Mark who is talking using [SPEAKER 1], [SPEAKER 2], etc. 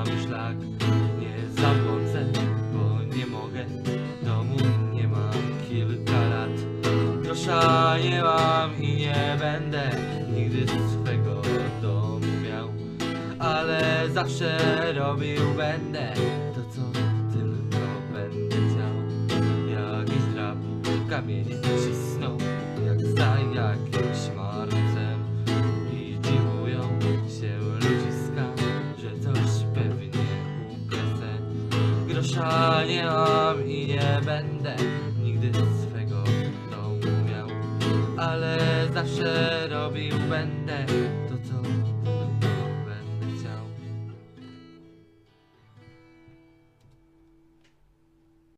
[SPEAKER 1] mnie szlak Nie zabłądzę, bo nie mogę. Domu nie mam kilka lat. Grosza nie mam i nie będę Nigdy swego domu miał. Ale zawsze robił będę To co tylko będę chciał. Jakiś drab w kamienie cisnął Jak za jakimś marcem Grosza nie mam i nie będę Nigdy swego domu miał. Ale zawsze robił będę